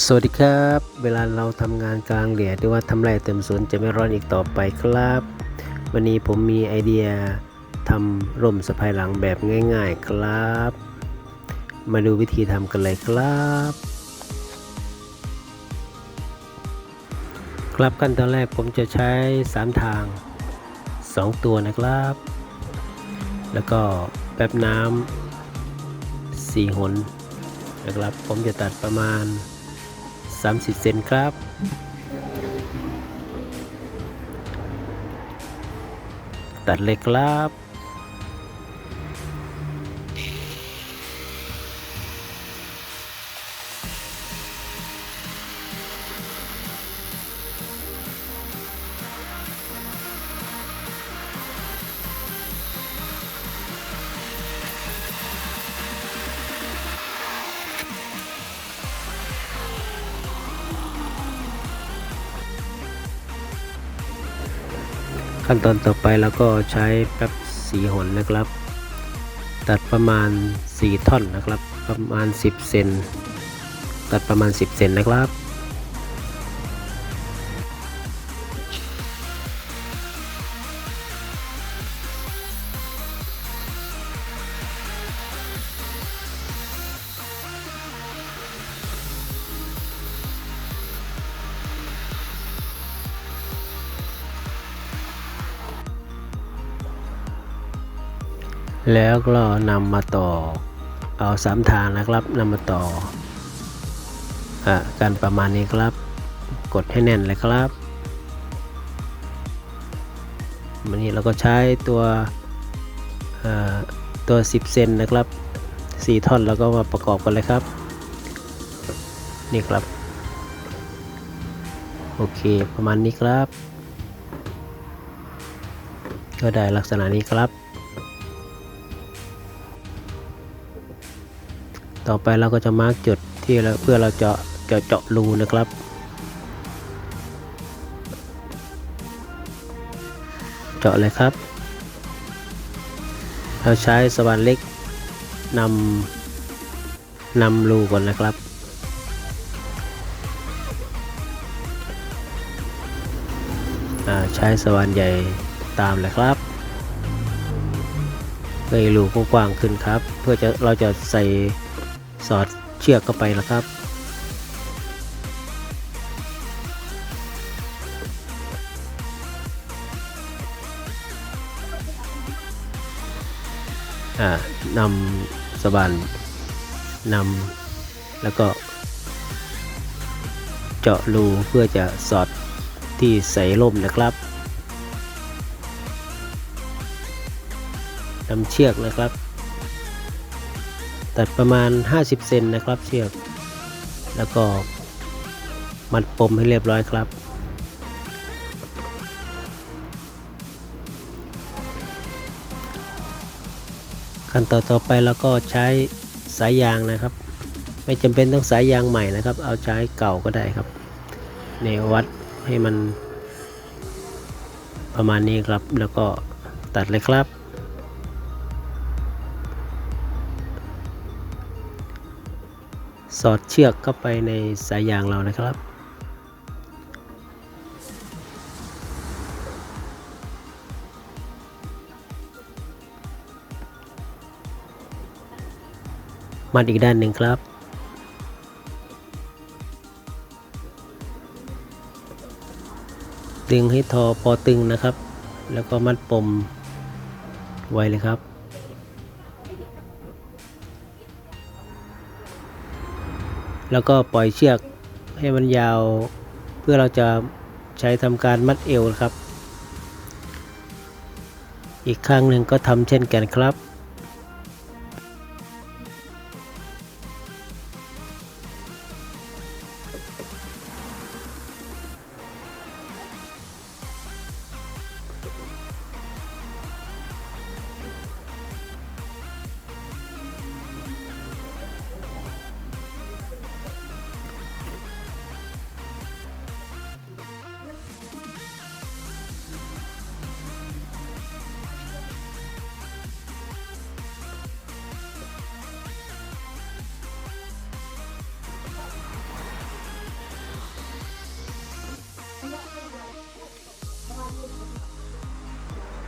สวัสดีครับ เวลาเราทำงานกลางแดดหรือว่าทำไรเต็มสวนจะไม่ร้อนอีกต่อไปครับ วันนี้ผมมีไอเดียทำร่มสะพายหลังแบบง่าย ๆครับ มาดูวิธีทำกันเลยครับ ครับขั้นตอนแรกผมจะใช้ 3 ทาง 2 ตัวนะครับ แล้วก็แป๊บน้ำ4หนนะครับ ผมจะตัดประมาณ 30 เซนครับ ตัดเลยครับ ขั้นตอนต่อไปเราก็ใช้แป๊บสีหนนะครับ ตัดประมาณ 4 ท่อนนะครับ ประมาณ 10 เซนตัดประมาณ 10 เซนนะครับ แล้วก็นำมาต่อเอาสามทางนะครับนำมาต่ออะกันประมาณนี้ครับ กดให้แน่นเลยครับวันนี้เราก็ใช้ตัวเอ่อตัว 10 เซนนะครับ 4 ท่อนแล้วก็มาประกอบกันเลยครับ นี่ครับ โอเคประมาณนี้ครับ ก็ได้ลักษณะนี้ครับ ต่อไปเราก็จะมาร์กจุดที่เราเพื่อเราเจาะเจาะเจาะรูนะครับ เจาะเลยครับ เราใช้สว่านเล็กนำนำรูก่อนนะครับใช้สว่านใหญ่ตามเลยครับให้รูกว้างขึ้นครับ เพื่อจะเราจะใส่ สอดเชือกเข้าไปแล้วครับ นำสว่านนำแล้วก็ เจาะรูเพื่อจะสอดที่ใส่ล่มนะครับนำเชือกนะครับ ตัดประมาณ 50 เซนนะครับเชือก แล้วก็มัดปมให้เรียบร้อยครับ ขั้นต่อต่อไปเราก็ใช้สายยางนะครับ ไม่จำเป็นต้องสายยางใหม่นะครับ เอาใช้เก่าก็ได้ครับในวัดให้มันประมาณนี้ครับ แล้วก็ตัดเลยครับ สอดเชือกเข้าไปในสายยางเรานะครับมัดอีกด้านหนึ่งครับ ดึงให้ทอพอตึงนะครับ แล้วก็มัดปมไว้เลยครับ แล้วก็ปล่อยเชือกให้มันยาว เพื่อเราจะใช้ทำการมัดเอวครับ อีกข้างหนึ่งก็ทำเช่นกันครับ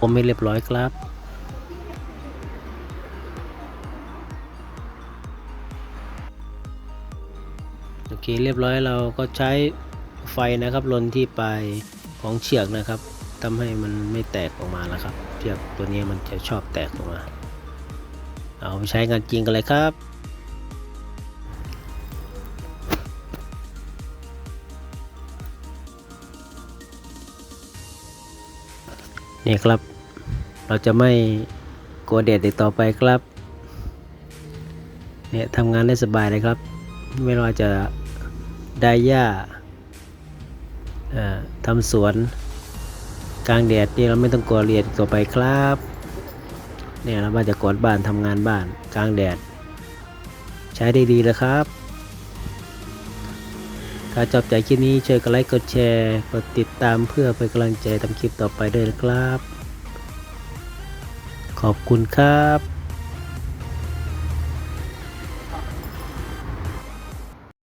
มไม่เรียบร้อยครับ โอเคเรียบร้อยเราก็ใช้ไฟนะครับลนที่ปลายของเชือกนะครับทำให้มันไม่แตกออกมาแล้วครับเชือกตัวนี้มันจะชอบแตกออกมา เอาไปใช้งานจริงกันเลยครับนี่ครับ เราจะไม่กลัวแดดอีกต่อไปครับเนี่ยทำงานได้สบายเลยครับ ไม่ว่าจะได้หญ้าทำสวนกลางแดดนี่เราไม่ต้องกลัวเรียนต่อไปครับเนี่ยเรามาจะกวาดบ้านทำงานบ้านกลางแดด ใช้ได้ดีเลยครับถ้าชอบใจคลิปนี้ช่วยกดไลค์กดแชร์กดติดตามเพื่อเป็นกำลังใจทำคลิปต่อไปด้วยนะครับ ขอบคุณครับ